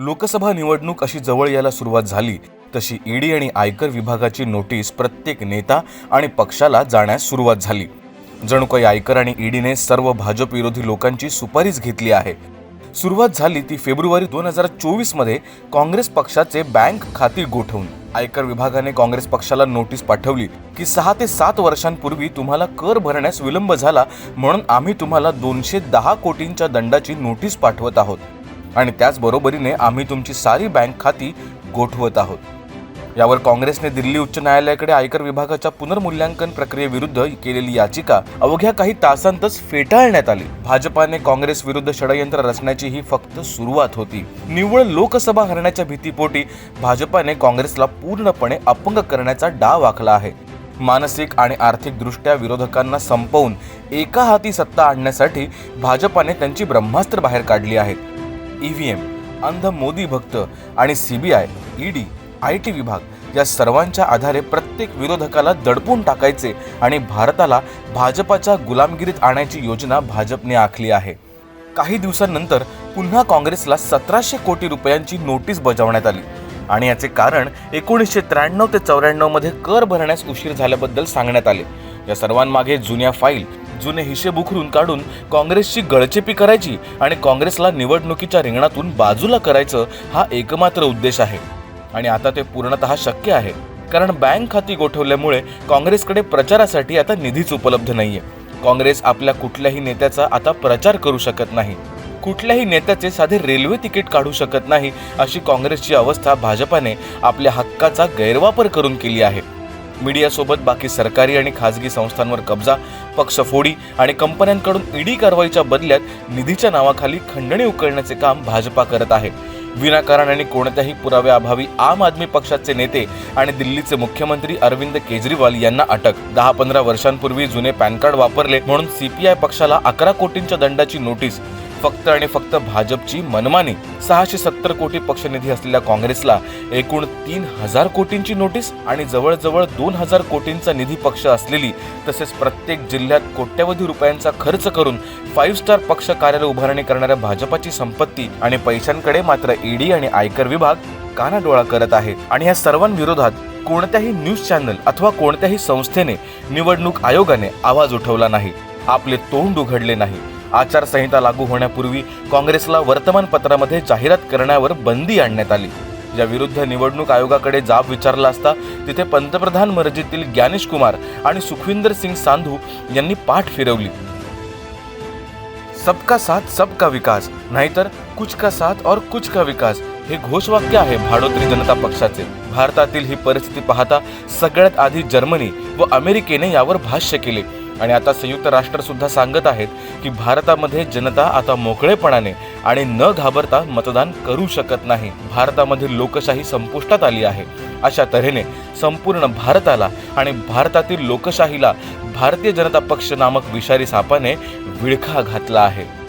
लोकसभा निवडणूक अशी जवळ यायला सुरुवात झाली तशी ईडी आणि आयकर विभागाची नोटीस प्रत्येक नेता आणि पक्षाला जाण्यास सुरुवात झाली. जणू काही आयकर आणि ईडीने सर्व भाजप विरोधी लोकांची सुपारीच घेतली आहे. सुरुवात झाली ती फेब्रुवारी दोन हजार चोवीसमध्ये काँग्रेस पक्षाचे बँक खाती गोठवून. आयकर विभागाने काँग्रेस पक्षाला नोटीस पाठवली की सहा ते सात वर्षांपूर्वी तुम्हाला कर भरण्यास विलंब झाला म्हणून आम्ही तुम्हाला दोनशे दहा कोटींच्या दंडाची नोटीस पाठवत आहोत. आणि त्याचबरोबरीने आम्ही तुमची सारी बँक खाती गोठवत आहोत. यावर काँग्रेसने दिल्ली उच्च न्यायालयाकडे आयकर विभागाच्या पुनर्मूल्यांकन प्रक्रियेविरुद्ध केलेली याचिका अवघ्या काही तासांतच फेटाळण्यात आली. भाजपाने काँग्रेस विरुद्ध षडयंत्र रचण्याची ही फक्त सुरुवात होती. निव्वळ लोकसभा हरण्याच्या भीतीपोटी भाजपाने काँग्रेसला पूर्णपणे अपंग करण्याचा डाव आखला आहे. मानसिक आणि आर्थिक दृष्ट्या विरोधकांना संपवून एका हाती सत्ता आणण्यासाठी भाजपाने त्यांची ब्रह्मास्त्र बाहेर काढली आहेत ईव्हीएम अंध मोदी भक्त आणि सीबीआय ईडी आय टी विभाग या सर्वांच्या आधारे प्रत्येक विरोधकाला दडपून टाकायचे आणि भारताला भाजपाच्या गुलामगिरीत आणायची योजना भाजपने आखली आहे. काही दिवसांनंतर पुन्हा काँग्रेसला सतराशे कोटी रुपयांची नोटीस बजावण्यात आली. आणि याचे कारण एकोणीसशे त्र्याण्णव ते चौऱ्याण्णवमध्ये कर भरण्यास उशीर झाल्याबद्दल सांगण्यात आले. या सर्वांमागे जुन्या फाईल जुने हिशेब उखरून काढून काँग्रेसची गळचेपी करायची आणि काँग्रेसला निवडणुकीच्या रिंगणातून बाजूला करायचं हा एकमात्र उद्देश आहे. आणि आता ते पूर्णतः शक्य आहे. कारण बँक खाती गोठवल्यामुळे काँग्रेसकडे प्रचारासाठी आता निधीच उपलब्ध नाहीये. काँग्रेस आपल्या कुठल्याही नेत्याचा आता प्रचार करू शकत नाही. कुठल्याही नेत्याचे साधे रेल्वे तिकीट काढू शकत नाही अशी काँग्रेसची अवस्था भाजपाने आपल्या हक्काचा गैरवापर करून केली आहे. मीडियासोबत बाकी सरकारी आणि खाजगी संस्थांवर कब्जा पक्षफोडी आणि कंपन्यांकडून ईडी कारवाईच्या बदल्यात निधीच्या नावाखाली खंडणी उकळण्याचे काम भाजपा करत आहे. विनाकारण आणि कोणत्याही पुराव्याअभावी आम आदमी पक्षाचे नेते आणि दिल्लीचे मुख्यमंत्री अरविंद केजरीवाल यांना अटक. दहा पंधरा वर्षांपूर्वी जुने पॅन कार्ड वापरले म्हणून सीपीआय पक्षाला अकरा कोटींच्या दंडाची नोटीस. फक्त आणि फक्त भाजपची मनमानी सहाशे सत्तर कोटी पक्षनिधी असलेल्या काँग्रेसला एकूण तीन हजार कोटींची नोटीस आणि जवळजवळ दोन हजार कोटींचा निधी पक्ष असलेली तसेच प्रत्येक जिल्ह्यात कोट्यवधी रुपयांचा खर्च करून फाईव्ह स्टार पक्ष कार्यालय उभारणी करणाऱ्या भाजपाची संपत्ती आणि पैशांकडे मात्र ईडी आणि आयकर विभाग कानाडोळा करत आहे. आणि या सर्वांविरोधात कोणत्याही न्यूज चॅनल अथवा कोणत्याही संस्थेने निवडणूक आयोगाने आवाज उठवला नाही. आपले तोंड उघडले नाही. आचारसंहिता लागू होण्यापूर्वी काँग्रेसला वर्तमानपत्रामध्ये जाहिरात करण्यावर बंदी आणण्यात आली. या विरुद्ध निवडणूक आयोगाकडे जाब विचारला असता तिथे पंतप्रधान मर्जीतील ज्ञानेश कुमार आणि सुखविंदर सिंग सांधू यांनी पाठ फिरवली. सबका साथ सबका विकास. नाहीतर कुछ का साथ और कुछ का विकास. हे घोषवाक्य आहे भाडोत्री जनता पक्षाचे. भारतातील ही परिस्थिती पाहता सगळ्यात आधी जर्मनी व अमेरिकेने यावर भाष्य केले. आणि आता संयुक्त राष्ट्रसुद्धा सांगत आहेत की भारतामध्ये जनता आता मोकळेपणाने आणि न घाबरता मतदान करू शकत नाही. भारतामध्ये लोकशाही संपुष्टात आली आहे. अशा तऱ्हेने संपूर्ण भारताला आणि भारतातील लोकशाहीला भारतीय जनता पक्ष नामक विषारी सापाने विळखा घातला आहे.